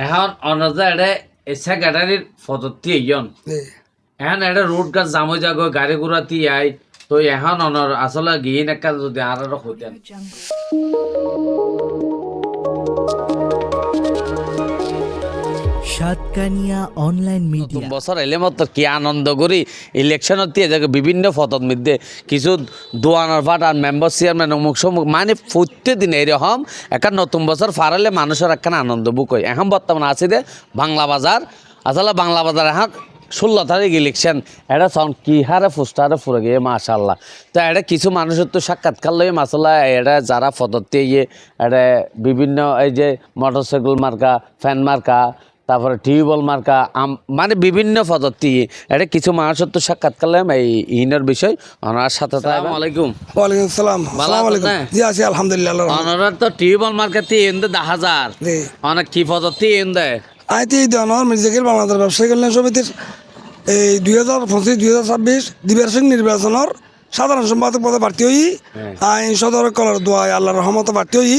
এখন অনজা এটা এসা গাড়ির ফদতি ইয়ন জি এখন এটা রোড গাছ জামো যাগো গাড়ি ঘোড়া তি আই। তো এখন অনর আসলে গিয়ে নাকা যদি আর হতেন সাতকানিয়া অনলাইন নতুন বছর এলে মতো কি আনন্দ করি? ইলেকশনত দিয়ে দেখো বিভিন্ন ফটোর মধ্যে কিছু দোয়ানোর ফাট আর মেম্বার চেয়ারম্যান অমুক সমুক মানে প্রত্যেক দিন এরকম একটা নতুন বছর ফারালে মানুষের একখান আনন্দ বুক হয়। এখন বর্তমানে আছে যে বাংলা বাজার। আসলে বাংলা বাজার এখন ষোলো তারিখ ইলেকশন এটা সন কি হারে ফুস্টারে ফুরে গিয়ে মাশাল্লাহ তো এটা কিছু মানুষের তো সাক্ষাৎকার লই মাসাল্লাহ এটা যারা ফটোতে ইয়ে এটা বিভিন্ন এই যে মোটরসাইকেল মার্কা ফ্যান মার্কা তারপরে টিউবওয়েল মার্কা আম মানে বিভিন্ন পদ্ধতি। এটা কিছু মানুষের তো সাক্ষাৎ করলাম এই ইনের বিষয়। ওনার সাথে আসসালামু আলাইকুম। ওয়ালাইকুম আসসালাম আসসালামু আলাইকুম। জি আছি আলহামদুলিল্লাহ। ওনার তো টিউবওয়েল মার্কা তি এনদে দা হাজার। জি। অনেক কি পদ্ধতি এনদে? আইতে দেওয়ানোর মির্জাকির বাংলাদেশ ব্যবসায়ী কল্যাণ সমিতির এই দুই হাজার পঁচিশ দুই হাজার ছাব্বিশ দ্বিবার্ষিক নির্বাচনের সাধারণ সম্পাদক পদে প্রার্থী হই। আইন সদর কলার দোয়াই আল্লাহর রহমত প্রার্থী হই।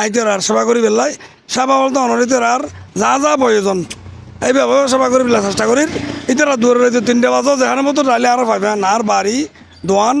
আইতের আর সেবা করি বেলাই সেবা বলতে অনরিতের আর যা যা প্রয়োজন। এইভাবে সেবা করি বেলা চেষ্টা করি। ইতারা দূরে রয়েছে তিনটে বাজো যেখানে মতো ডাইলে আর পাইবেন আর বাড়ি দোয়ান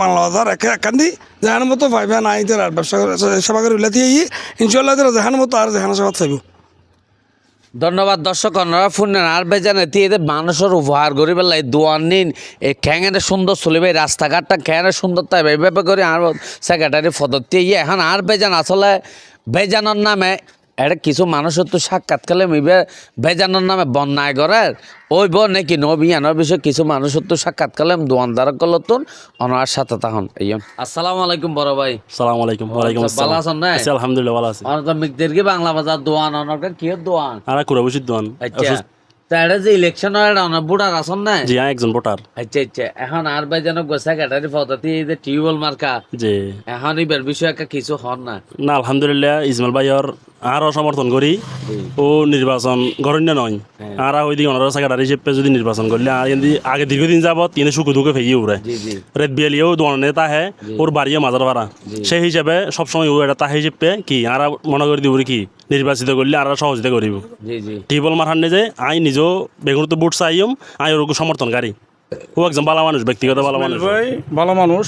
বাংলা বাজার একে একান দি যেখানে মতো পাইবেন আইতের আর ব্যবসা সেবা করি বেলা দিয়ে ইনশাল্লাহ যেখানে মতো আর যেখানে সেবা চাইব ধন্যবাদ দর্শক ওনারা ফুনেন আর বেজানে তি এদের মানুষের উপহার। করি বেলা দোয়ান নিন এই খ্যাঙের সুন্দর চলিবে ভাই রাস্তাঘাটটা খ্যাঙের সুন্দর তাই এইভাবে করে আর সেক্রেটারি পদ্ধতি ইয়ে এখন আর বেজান আসলে, বেজানোর নামে এটা কিছু মানুষের তো সাক্ষাৎ কালে মিবে বেজানোর নামে বন্যায় করার ওই ব নাকি নবিয়ানোর বিষয়ে কিছু মানুষের তো সাক্ষাৎ কালে দোয়ানদার করলতুন ওনার সাথে তখন এই আসসালামু আলাইকুম বড় ভাই। সালাম আলাইকুম ওয়ালাইকুম ভালো আছেন না আলহামদুলিল্লাহ ভালো আছি। অনেক মিকদের কি বাংলা বাজার দোয়ান অনেক কি দোয়ান? আর কুড়া বসির দোয়ান। আচ্ছা তা এটা যে ইলেকশন হয় বুড়ার আসন না জি হ্যাঁ একজন ভোটার। আচ্ছা আচ্ছা এখন আর ভাই যেন গোসা ক্যাটারি পদ্ধতি এই যে টিউবওয়েল মার্কা জি। এখন এবার বিষয় একটা কিছু হন না। না আলহামদুলিল্লাহ ইসমাইল ভাইয়র আরও সমর্থন করি ও নির্বাচন গরণ্য নয়। আর ওই দিকে ওনারা সেক্রেটারি হিসেবে যদি নির্বাচন করলে আর আগে দীর্ঘদিন যাবত তিনি সুখে দুঃখে ফেয়ে উড়ে। জি জি। রেড বিয়ালিও দোয়ানে তাহে ওর বাড়িও মাজার ভাড়া সেই হিসাবে সবসময় ও এটা তাহে হিসেবে কি আর মনে করে দিব কি নির্বাচিত করলে আর সহযোগিতা করিব। জি জি। টিউবওয়েল মারহান যে আই নিজেও বেগুন তো বুট চাইম আই ওর সমর্থনকারী। ও একজন ভালো মানুষ ব্যক্তিগত ভালো মানুষ। ভাই ভালো মানুষ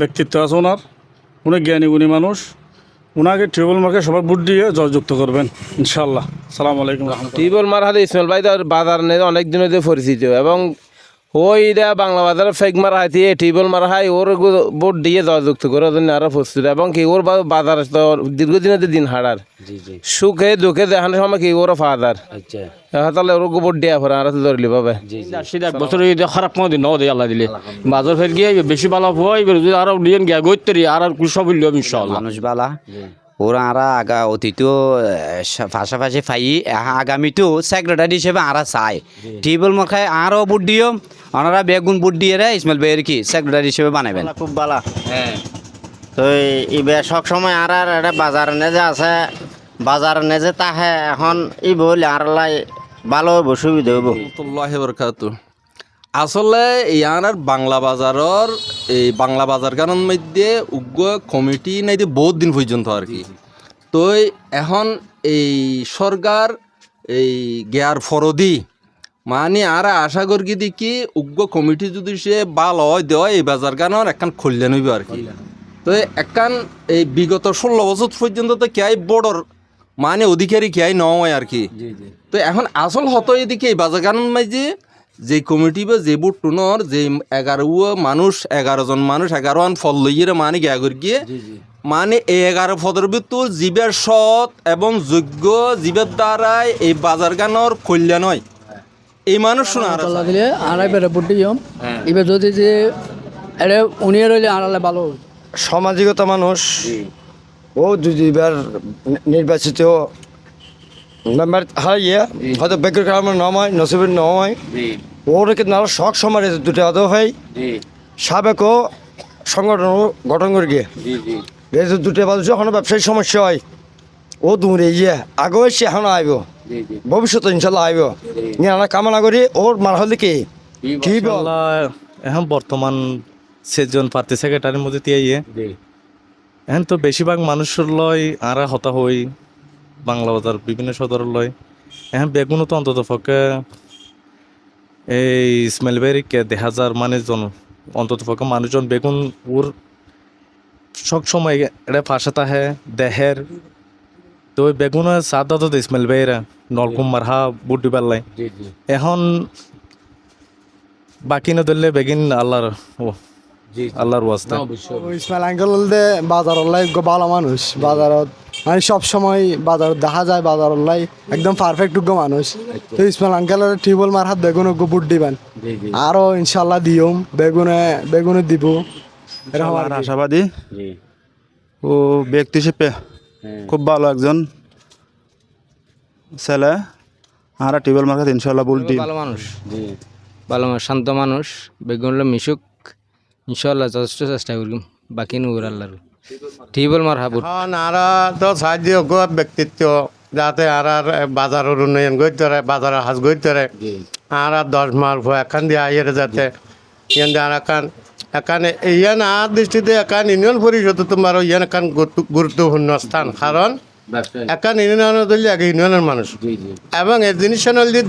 ব্যক্তিত্ব আছে ওনার। উনি জ্ঞানী গুণী মানুষ। ওনাকে টিউবওয়েল মার্কে সবার বুট দিয়ে জয়যুক্ত করবেন ইনশাল্লাহ সালাম আলাইকুম টিউবওয়েল মার হাতে ইসমাইল ভাই তো বাজার নেই অনেক দিন পরিচিত এবং ওই দা বাংলা বাজারে ফেক মারা হাতি টিউবওয়েল মারা হাই ওর বোর্ড দিয়ে জয়যুক্ত করে জন্য আরও প্রস্তুত। এবং কি ওর বা- বাজার তো দীর্ঘদিনের দিন হারার। জি জি। সুখে দুঃখে দেখানোর সময় কি ওর ফাদার আচ্ছা। তাহলে ওর বোর্ড দিয়া পরে আর ধরলি পাবে বছর খারাপ কোনো দিন নয় আল্লাহ দিলে। বাজার ফের গিয়ে বেশি ভালো হয় আরও দিয়ে গিয়ে গইতে আর আর সব হইল ইনশাআল্লাহ। মানুষ বালা। ওরা আরা আগা অতীত পাশাপাশি ফাই আগামীতো সেক্রেটারি হিসেবে আরা চাই টিবল মখায় আরও বুট দিও ওনারা বেগুন বুট দিয়ে রে ইসমাইল ভাইয়ের কি সেক্রেটারি হিসেবে বানাবেন খুব ভালো হ্যাঁ। তো ইবে সব সময় আর আর এটা বাজার নেজে আছে বাজার নেজে তাহে এখন ই বল আর লাই ভালো হইব সুবিধা হইব। বরকাত আসলে ইয়ানার বাংলা বাজারর এই বাংলা বাজার কারণ মধ্যে উগ্র কমিটি নাই দিয়ে বহুত দিন পর্যন্ত আর কি। তো এখন এই সরকার এই গেয়ার ফরদি মানে আর আশা করি দেখি উগ্র কমিটি যদি সে ভালো হয় দেওয়া এই বাজার কারণ একখান খুললে নইব আর কি। তো একখান এই বিগত ষোলো বছর পর্যন্ত তো কেয়াই বড়র মানে অধিকারী কেয়াই নয় আর কি। তো এখন আসল হতো এদিকে এই বাজার কারণ মাঝে যে কমিটি বা যে বুট টুনর যে এগারো মানুষ এগারো জন মানুষ এগারো আন ফল লইয়ে মানে গিয়া করি গিয়ে মানে এই এগারো পদের ভিতর জীবের সৎ এবং যোগ্য জীবের দ্বারাই এই বাজার গানোর কল্যাণ হয়। এই মানুষ শোনা দিলে আর এবার যদি যে এটা উনি রইলে আড়ালে ভালো সামাজিকতা মানুষ ও যদি এবার নির্বাচিত মেম্বার হারিয়ে হয়তো বেকের কারণে নয় নসিবের নয়। জি। ওর কিন্তু আরও শখ সমারে দুটো আদৌ হয়। জি। সাবেকও সংগঠন গঠন করে গিয়ে। জি জি। এই যে দুটো বাজু যখন ব্যবসায়ী সমস্যা হয় ও দূরে ইয়ে আগে সে এখন আইব। জি জি। ভবিষ্যতে ইনশাল্লাহ আইব। নিয়ে আমরা কামনা করি। ওর মার হলে কি? কি এখন বর্তমান সেজন প্রার্থী সেক্রেটারির মধ্যে দিয়ে ইয়ে। এখন তো বেশিরভাগ মানুষের লয় আরা হতা হই বাংলা বাজার বিভিন্ন সদর লয় এখন বেগুনও তো অন্তত পক্ষে এই ইসমাইল ভাইকে দেখা যার মানে জন অন্তত পক্ষে মানুষজন বেগুন ওর সব সময় এটা পাশে তাহে দেহের। তো ওই বেগুনের সাদ দাদা তো ইসমাইল ভাইরা নলকুম মারহা বুটি পাল্লাই। এখন বাকি না ধরলে বেগিন আল্লাহর ও আল্লাহর ওয়াস্তা। ইসমাইল আঙ্কেল বাজার লাই ভালো মানুষ। বাজারত মানে সব সময় বাজারত দেখা যায় বাজার লাই একদম পারফেক্ট যোগ্য মানুষ। তো ইসমাইল আঙ্কেলের টিউবওয়েল মার হাত বেগুন বুট দিবেন। আরও ইনশাল্লাহ দিয়ম বেগুনে বেগুনে দিব। এরকম আশাবাদী। ও ব্যক্তি হিসেবে খুব ভালো একজন ছেলে। আর টিউবওয়েল মার্কেট ইনশাল্লাহ বুলটি ভালো মানুষ। ভালো মানুষ শান্ত মানুষ বেগুন মিশুক। ইনশাল্লাহ যথেষ্ট চেষ্টা করি বাকি নুর আল্লাহর। টিউবওয়েল মার হাবুট এখন আর তো সাহায্য ব্যক্তিত্ব যাতে আর আর বাজারের উন্নয়ন করতে পারে বাজারের হাজ করতে পারে আর আর দশ পর এখান দিয়ে আইয়ের যাতে আর এখান এখানে ইয়ান আর দৃষ্টিতে এখান ইউনিয়ন পরিষদ তোমার ইয়ান এখান গুরুত্বপূর্ণ স্থান। কারণ এখান ইউনিয়নের দলীয় এক ইউনিয়নের মানুষ। এবং এই জিনিস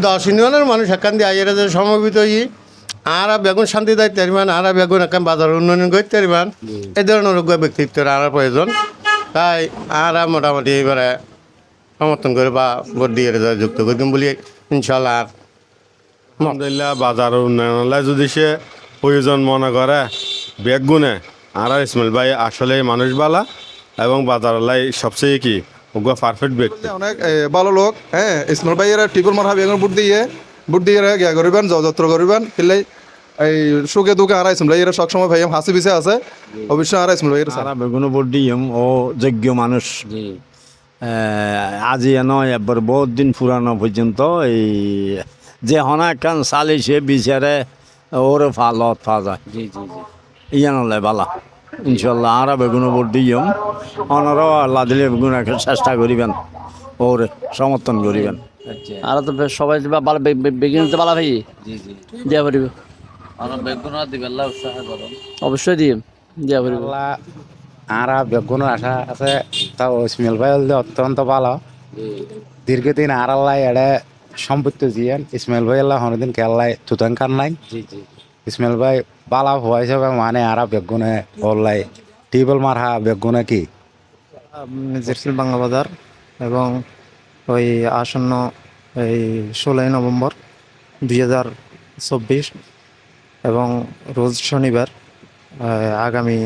দশ ইউনিয়নের মানুষ এখান দিয়ে আইয়ের যে সমবেত ই আর বেগুন শান্তি দায়িত্ব পারিবেন আর বেগুন এখান বাজার উন্নয়ন করতে পারিবেন এই ধরনের যোগ্য ব্যক্তিত্বের আর প্রয়োজন। তাই আর মোটামুটি এবারে সমর্থন করে বা ভোট দিয়ে যুক্ত করে দিম বলি ইনশাল্লাহ আর। আলহামদুলিল্লাহ বাজার উন্নয়ন যদি সে প্রয়োজন মনে করে বেগুনে আর আর ইসমাইল ভাই আসলে মানুষ বালা এবং বাজার লাই সবচেয়ে কি ওগুলো পারফেক্ট ব্যক্তি। অনেক এ, ভালো লোক হ্যাঁ ইসমাইল ভাইয়ের টিপুর মার এখন বুট দিয়ে বুট দিয়ে গিয়া করিবেন যত্র করিবেন খেললে এই সুখে দুঃখে আর ইসমাইল ভাইয়ের সবসময় ভাই হাসি পিছে আছে অবশ্যই আর ইসমাইল ভাইয়ের সারা বেগুনো দিম ও যোগ্য মানুষ আজি নয় এবার বহুত দিন পুরানো পর্যন্ত এই যে হনা কান সালিশে বিচারে ওরে ফালত ফা যায় ইয়ান হলে বালা ইনশাল্লাহ আর বেগুনো দিম অনারাও আল্লাহ দিলে বেগুন একটা চেষ্টা করিবেন ওরে সমর্থন করিবেন আর তো সবাই বেগিন তো ভালো ভাই দিয়া পারিব অবশ্যই দিয়ে দিয়া আর বেগুন আশা আছে তা ইসমাইল ভাই অত্যন্ত ভালো। দীর্ঘদিন আর আল্লাহ এড়ে সম্পত্তি দিয়েন ইসমাইল ভাই আল্লাহ হনদিন কেল্লাই তুতান কান নাই। ইসমাইল ভাই বালা হওয়া হিসাবে মানে আর বেগুনে বললাই টিবল মারা বেগুনে কি? মির্জাকিল বাংলা বাজার এবং ওই আসন্ন এই ষোলোই নভেম্বর দুই হাজার চব্বিশ এবং রোজ শনিবার আগামী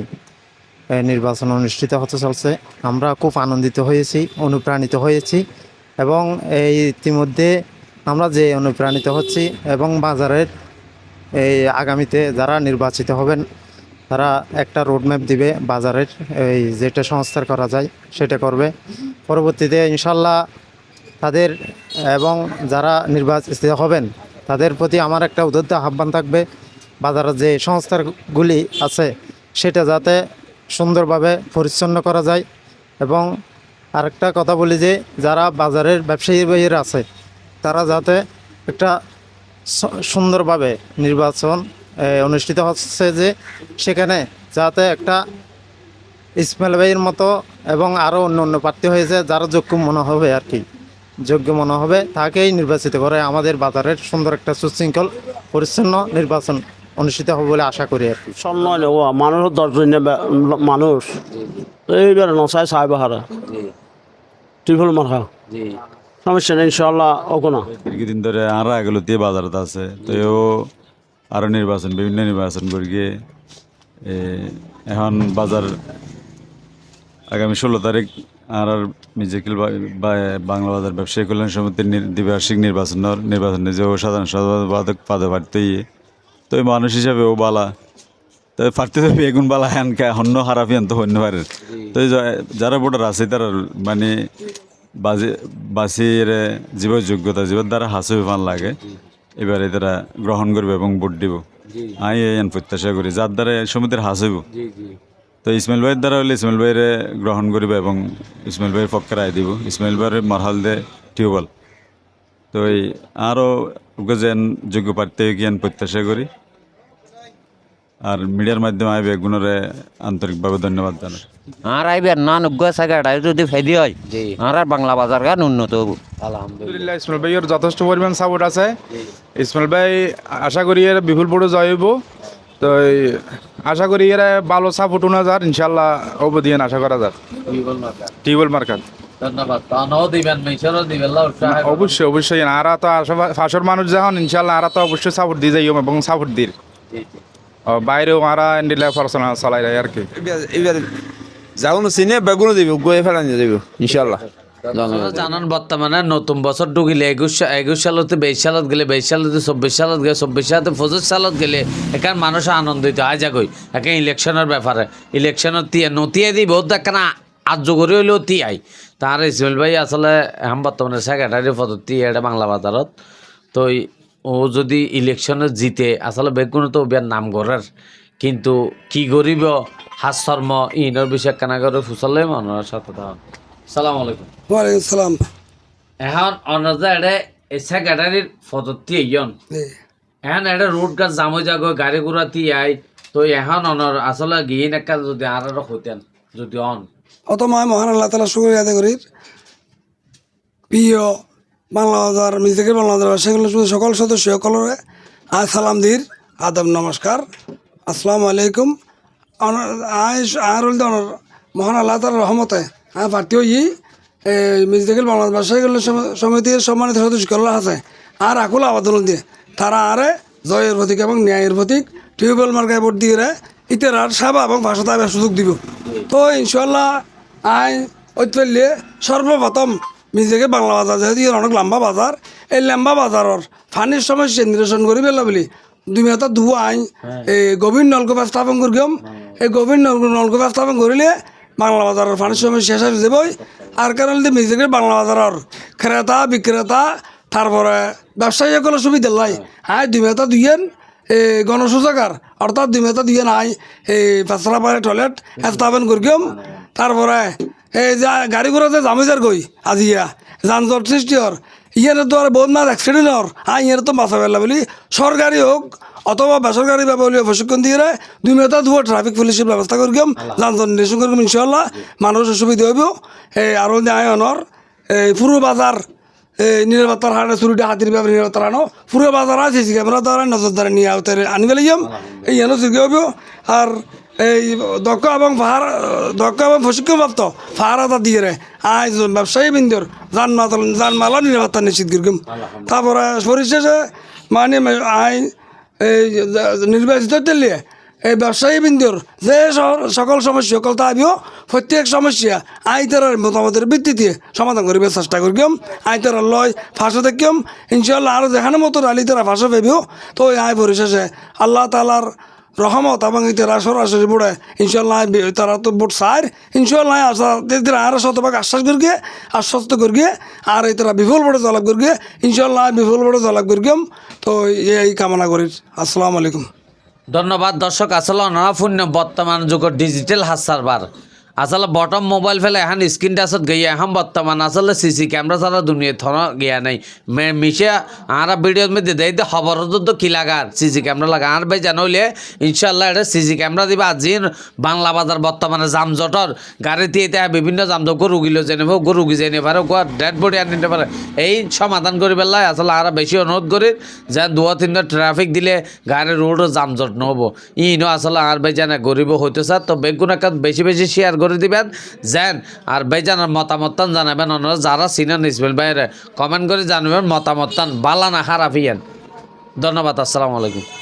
নির্বাচন অনুষ্ঠিত হতে চলছে। আমরা খুব আনন্দিত হয়েছি, অনুপ্রাণিত হয়েছি এবং এই ইতিমধ্যে আমরা যে অনুপ্রাণিত হচ্ছি এবং বাজারের এই আগামীতে যারা নির্বাচিত হবেন, তারা একটা রোডম্যাপ দিবে বাজারের এই যেটা সংস্কার করা যায় সেটা করবে। পরবর্তীতে ইনশাল্লাহ তাদের এবং যারা নির্বাচিত হবেন, তাদের প্রতি আমার একটা উদ্যোক্ত আহ্বান থাকবে বাজারের যে সংস্কারগুলি আছে, সেটা যাতে সুন্দরভাবে পরিচ্ছন্ন করা যায়। এবং আরেকটা কথা বলি যে, যারা বাজারের ব্যবসায়ী বাইরে আছে, তারা যাতে একটা সুন্দরভাবে নির্বাচন অনুষ্ঠিত হচ্ছে যে, সেখানে যাতে একটা ইসমাইল ভাইয়ের মতো এবং আরও অন্য অন্য প্রার্থী হয়েছে, যারা যোগ্য মনে হবে আর কি। যোগ্য মনে হবে, তাকেই নির্বাচিত করে আমাদের বাজারের সুন্দর একটা সুশৃঙ্খল, পরিচ্ছন্ন নির্বাচন। অনুষ্ঠিত হবে বলে আশা করি আর কি। সম্মান ও মানুষ দশজন মানুষ। এইবার নসায় সাহেব বাহারা। ত্রিফল মারা সমস্যা নেই ইনশাল্লাহ ওকো দীর্ঘদিন ধরে আরও এগুলো দিয়ে বাজারত আছে। তো এও আরও নির্বাচন বিভিন্ন নির্বাচন করি গিয়ে এখন বাজার আগামী ষোলো তারিখ আর আর মিউজিক্যাল বাংলা বাজার ব্যবসায়ী কল্যাণ সমিতির দ্বিবার্ষিক নির্বাচন নির্বাচনে যে সাধারণ সম্পাদক পাদে প্রার্থী। তো মানুষ হিসাবে ও বালা। তো প্রার্থী তো বেগুন বালা হ্যান কে অন্য হারাফিয়ান তো অন্য পারে তো যারা ভোটার আছে তারা মানে বাজি বাসির জীব যোগ্যতা জীবের দ্বারা হাসি ফান লাগে। এবারে তারা গ্রহণ করবে এবং ভোট দিব। আমি এই প্রত্যাশা করি যার দ্বারা সমিতির হাসিব তো ইসমাইল ভাইয়ের দ্বারা হলে ইসমাইল ভাইয়ের গ্রহণ করিব এবং ইসমাইল ভাইয়ের পক্ষে রায় দিব। ইসমাইল ভাইয়ের মারহাল দে টিউবওয়েল। তো এই আরও যেন যোগ্য প্রার্থী জ্ঞান প্রত্যাশা করি। আর মিডিয়ার মাধ্যমে আমি বেগুনরে আন্তরিকভাবে ধন্যবাদ জানাই। আর আইবে না নব্য সাইকেলটা যদি ফেদি হয় আর আর বাংলা বাজার গান উন্নত হব। আলহামদুলিল্লাহ ইসমাইল ভাইয়ের যথেষ্ট পরিমাণ সাপোর্ট আছে। ইসমাইল ভাই আশা করি এর বিপুল বড় জয় হইব। তো আশা করি এর ভালো সাপোর্ট উনা যার ইনশাল্লাহ অবদিয়ান আশা করা যাক টিউবওয়েল মার্কেট অবশ্যই অবশ্যই। আরা তো আশা- ফাঁসর মানুষ যখন ইনশাল্লাহ আরা তো অবশ্যই সাপোর্ট দিয়ে যাই এবং সাপোর্ট দির। ও, বাইরেও আরা এন্ডিলা পড়াশোনা চালাই আর কি। এবার যাও না চিনে বেগুনও দিব গয়ে ফেলা নিয়ে যাব ইনশাল্লাহ জানান বর্তমানে নতুন বছর ঢুকিলে একুশ একুশ সালতে বাইশ সালত গেলে বাইশ সালতে চব্বিশ সালত গেলে চব্বিশ সালতে পঁচিশ সালত গেলে এখান মানুষ আনন্দিত। হয় যাগই এখানে ইলেকশনের ব্যাপারে। ইলেকশনের তিয়া নতিয়া দিব দেখানা আর্য করে হইলেও তিয়াই। তার ইসমাইল ভাই আসলে এখন বর্তমানে সেক্রেটারি পদত তিয়া এটা বাংলা বাজারত তো ও যদি ইলেকশনে জিতে আসলে বেগুন তো বিয়ার নাম গড়ের। কিন্তু কি করিব হাস শর্ম ইনের বিষয়ে কেনা করে ফুসলে মানুষের সাথে তখন সালাম আলাইকুম। ওয়ালাইকুম সালাম। এখন অনজা এডে সেক্রেটারির পদত্তি ইয়ন জি। এখন এডে রোড গাছ জামো যাগো গাড়ি ঘোড়া তি আই। তো এখন অনর আসলে গিয়ে একটা যদি আর হইতেন যদি অন। অত মহান আল্লাহ তালা শুক্রিয়া আদায় করি। প্রিয় বাংলা বাজার মিউজিকের বাংলা বাজার সকল সদস্য, সকলরে আজ সালাম দির আদম নমস্কার। আসসালামু আলাইকুম। আয় আর মহান আল্লাহ তালার রহমতে আয় প্রার্থী ই মিউজিকের বাংলা সেগুলো সমিতির সম্মানিত সদস্য সকল আছে। আর আকুল আবেদন দিয়ে তারা আরে জয়ের প্রতীক এবং ন্যায়ের প্রতীক, টিউবওয়েল মার্কায় ভোট দিয়ে ইতের আর সেবা এবং ভাষাতে সুযোগ দিব। তো ইনশাল্লাহ আই ঐতল্যে সর্বপ্রথম নিজেকে বাংলা বাজার যেহেতু অনেক লম্বা বাজার এই লম্বা বাজারের ফানির সমস্যা নিরসন করি পেলা বলি। দুই মেতা ধু আইন এই গভীর নলকূপ স্থাপন করিম এই গভীর নলকূপ নলকূপ স্থাপন করিলে বাংলা বাজারের ফানির সমস্যা শেষ হয়ে যাবই। আর কারণ নিজেকে বাংলা বাজারের ক্রেতা বিক্রেতা তারপরে ব্যবসায়ীসকল সুবিধা লাই হ্যাঁ। দুই মেতা দুইয়েন এই গণশৌচাগার অর্থাৎ দুই মেতা দুইয়েন আই এই পেছরা পারে টয়লেট স্থাপন করিম তারপরে এই যা গাড়ি ঘোড়াতে জামিজার গই আজিয়া যানজট সৃষ্টি হর ইয়ারে তো আর বহুত মাছ অ্যাক্সিডেন্ট হর আর ইয়ারে তো বাঁচা পেলা বলি। সরকারি হোক অথবা বেসরকারি ভাবে হলে প্রশিক্ষণ দিয়ে দুই মেতা দুয়া ট্রাফিক পুলিশের ব্যবস্থা করিম যানজট নিরসন করিম ইনশাল্লাহ মানুষের সুবিধা হইব এই আরও আয়নর এই পুরো বাজার নিরাপত্তার হারে চুরিটা হাতির ব্যাপারে নিরাপত্তার হানো পুরো বাজার আছে ক্যামেরা দ্বারা নজরদারি নিয়ে আওতায় আনি পেলাম এই এনো সিসি হইব আর এই দক্ষ এবং ফাহার, দক্ষ এবং প্রশিক্ষণপ্রাপ্ত ফাহারাতা দিয়ে রে। আই ব্যবসায়ী বিন্দুর যানমাল যানমালা নিরাপত্তা নিশ্চিত করিম। তারপরে পরিশেষে মানে আই এই নির্বাচিত দিল্লি এই ব্যবসায়ী বিন্দুর যে সকল সমস্যা, সকল তাবিও প্রত্যেক সমস্যা আইতার মতামতের ভিত্তিতে সমাধান করিবে চেষ্টা করিম। আইতার লয় ফাঁসে দেখিম। ইনশাল্লাহ আরও যেখানে মতো আলি তারা ফাঁসে পাবিও তো ওই আয় পরিশেষে আল্লাহ তালার রহমত এবং ইতারা সরাসরি বুড়ে ইনশাল্লাহ তারা তো বুট সার ইনশাল্লাহ আশা দিদির আরও শতভাগ আশ্বাস করিয়ে আশ্বস্ত করিয়ে আর এই তারা বিফল বড়ে জলাপ করিয়ে ইনশাল্লাহ বিফল বড়ে জলাপ করিম। তো এই কামনা করি। আসসালামু আলাইকুম। ধন্যবাদ দর্শক আসলে অনাফুণ্য বর্তমান যুগের ডিজিটাল হাত সার্ভার আসলে বটম মোবাইল ফেলে এখন স্ক্রিন টাচত গিয়ে এখন বর্তমান আসলে সিসি ক্যামেরা ছাড়া দুনিয়া থন গিয়া নাই। মে- মিশে আর ভিডিওর মধ্যে দেয় দে খবর তো কি লাগার সিসি ক্যামেরা লাগা আর ভাই জানলে ইনশাল্লাহ এটা সিসি ক্যামেরা দিবা আজি বাংলা বাজার বর্তমানে জামজটর গাড়িতে এটা বিভিন্ন জামজট গরু গিলো জেনে গরু রুগী জেনে পারে গো ডেড বডি আনি নিতে পারে এই সমাধান করি পেলাই আসলে আর বেশি অনুরোধ করি যে দু তিনটা ট্রাফিক দিলে গাড়ির রোড জামজট নহব। ইনো আসলে আর বেজানে গরিব হইতে স্যার তো বেগুন একটা বেশি বেশি শেয়ার দিবেন। যেন আর বেজানের মতামত জানাবেন ওনারা যারা সিনিয়র ইসমাইল ভাইয়ের কমেন্ট করে জানাবেন, মতামত বালা না খারাপ ইয়েন ধন্যবাদ, আসসালামু আলাইকুম।